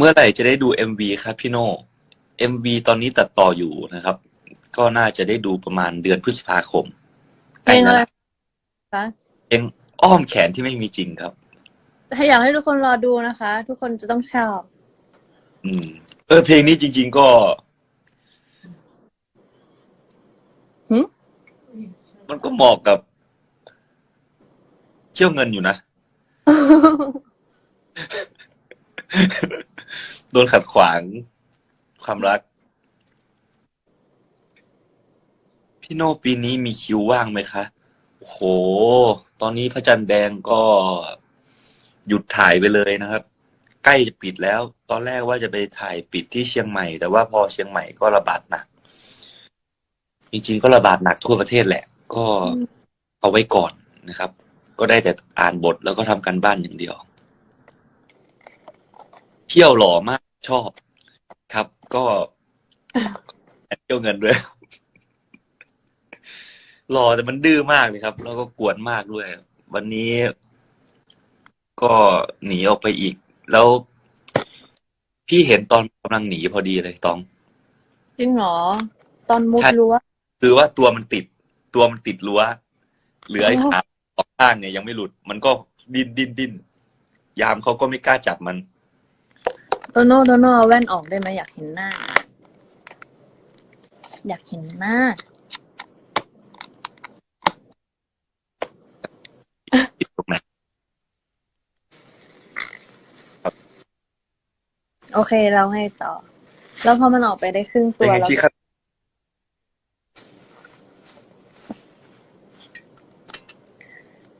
มื่อไหร่จะได้ดู MV ครับพี่โน่ MV ตอนนี้ตัดต่ออยู่นะครับ ก็น่าจะได้ดูประมาณเดือนพฤษภาคมเพลงอะไรใกล้แล้วคะเพลงอ้อมแขนที่ไม่มีจริงครับ ถ้าอยากให้ทุกคนรอดูนะคะ ทุกคนจะต้องชอบ อืม เออเพลงนี้จริง ๆ ก็หึมันก็เหมาะกับเที่ยวเงินอยู่นะ โดนขัดขวาง ความรัก พี่โน่ปีนี้มีคิวว่างไหมคะโอ้โห ตอนนี้พระจันทร์แดงก็หยุดถ่ายไปเลยนะครับ ใกล้จะปิดแล้ว ตอนแรกว่าจะไปถ่ายปิดที่เชียงใหม่ แต่ว่าพอเชียงใหม่ก็ระบาดหนัก จริงๆก็ระบาดหนักทั่วประเทศแหละ ก็เอาไว้ก่อนนะครับ ก็ได้แต่อ่านบทแล้วก็ทำการบ้านอย่างเดียว ที่ยวหล่อมากชอบ ครับ ก็เที่ยวเงินด้วย หล่อแต่มันดื้อมากเลยครับ แล้วก็กวนมากด้วย วันนี้ ก็หนีออกไปอีก แล้วพี่เห็นตอนกำลังหนีพอดีเลยตอง จริงเหรอ ตอนมุดใช่รั้วคือว่าตัวมันติด ตัวมันติดรั้วเหลือไอ้อ๋อขาสองข้างเนี่ยยังไม่หลุด มันก็ดิ้นดิ้นดิ้นยามเขาก็ไม่กล้าจับมันโตโน่โตโน่เอาแว่นออกได้ไหมอยากเห็นหน้า อยากเห็นหน้า ติดตรงไหนโอเคเราให้ต่อ แล้วพอมันออกไปได้ครึ่งเป็ตันวไงแล้วที่ครับ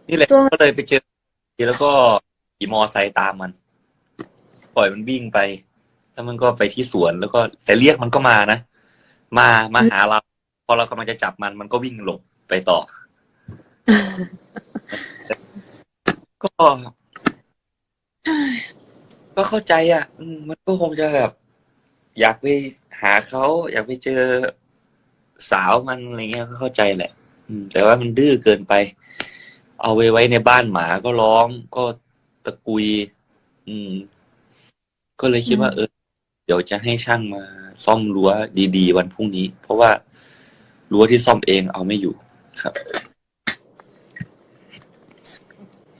นี่แหละตัวก็เลยไปเจอแล้วก็ขี่มอไซค์ตามมัน ปล่อยมันวิ่งไป แล้วมันก็ไปที่สวนแล้วก็ แต่เรียกมันก็มานะ มามาหาเรา พอเรากำลังจะจับมันมันก็วิ่งหลบไปต่อ ก็ก็เข้าใจอะอืมมันก็คงจะแบบ อยากไปหาเขา อยากไปเจอสาวมันอะไรเงี้ยก็เข้าใจแหละ อืม แต่ว่ามันดื้อเกินไป เอาไว้ไว้ในบ้านหมาก็ร้องก็ตะกุย อืม ก็เลยคิดว่า เออ เดี๋ยวจะให้ช่างมาซ่อมรั้วดีๆ วันพรุ่งนี้ เพราะว่ารั้วที่ซ่อมเองเอาไม่อยู่ครับ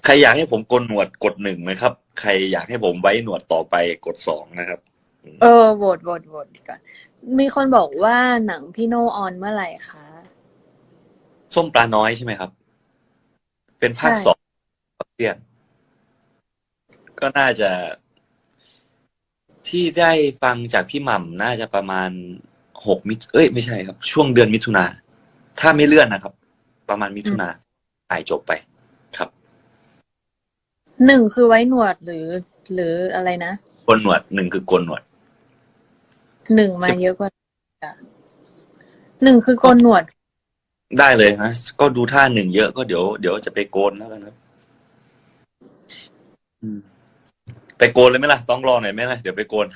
ใครอยากให้ผมโกนหนวดกดหนึ่งไหมครับ ใครอยากให้ผมไว้หนวดต่อไปกดสองนะครับ เออโหวตโหวตโหวตดีกว่ามีคนบอกว่าหนังพี่โนออนเมื่อไหร่คะ ส้มปลาน้อยใช่ไหมครับ เป็นภาคใช่ สองเปลี่ยน ก็น่าจะ ที่ได้ฟังจากพี่หม่ำน่าจะประมาณหกมิถุเอ้ยไม่ใช่ครับ ช่วงเดือนมิถุนาถ้าไม่เลื่อนนะครับ ประมาณมิถุนาถ่ายจบไปครับหนึ่งคือไว้หนวดหรือ หรืออะไรนะโกนหนวดหนึ่งคือโกนหนวดหนึ่งมาเยอะกว่าอะหนึ่งคือโกนหนวด ได้เลยนะก็ดูท่าหนึ่งเยอะก็เดี๋ยวเดี๋ยวจะไปโกนแล้วกันครับ อืม ไปโกนเลยไหมล่ะ ต้องรอหน่อยไหมล่ะ เดี๋ยวไปโกน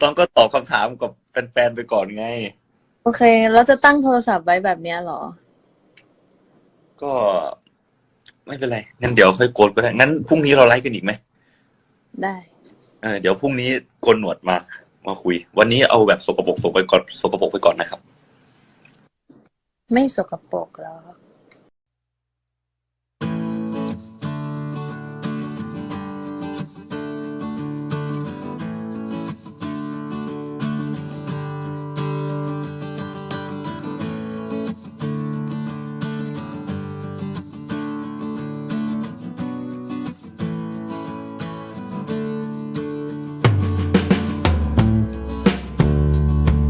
ต้องก็ตอบคำถามกับแฟนๆไปก่อนไง โอเค แล้วจะตั้งโทรศัพท์ไว้แบบเนี้ยเหรอ ก็ไม่เป็นไร งั้นเดี๋ยวค่อยโกนก็ได้ งั้นพรุ่งนี้เราไลฟ์กันอีกไหมได้ เออเดี๋ยวพรุ่งนี้โกนหนวดมา มาคุย วันนี้เอาแบบสกปรกสกไปก่อนสกปรกไปก่อนนะครับ ไม่สกปรกหรอก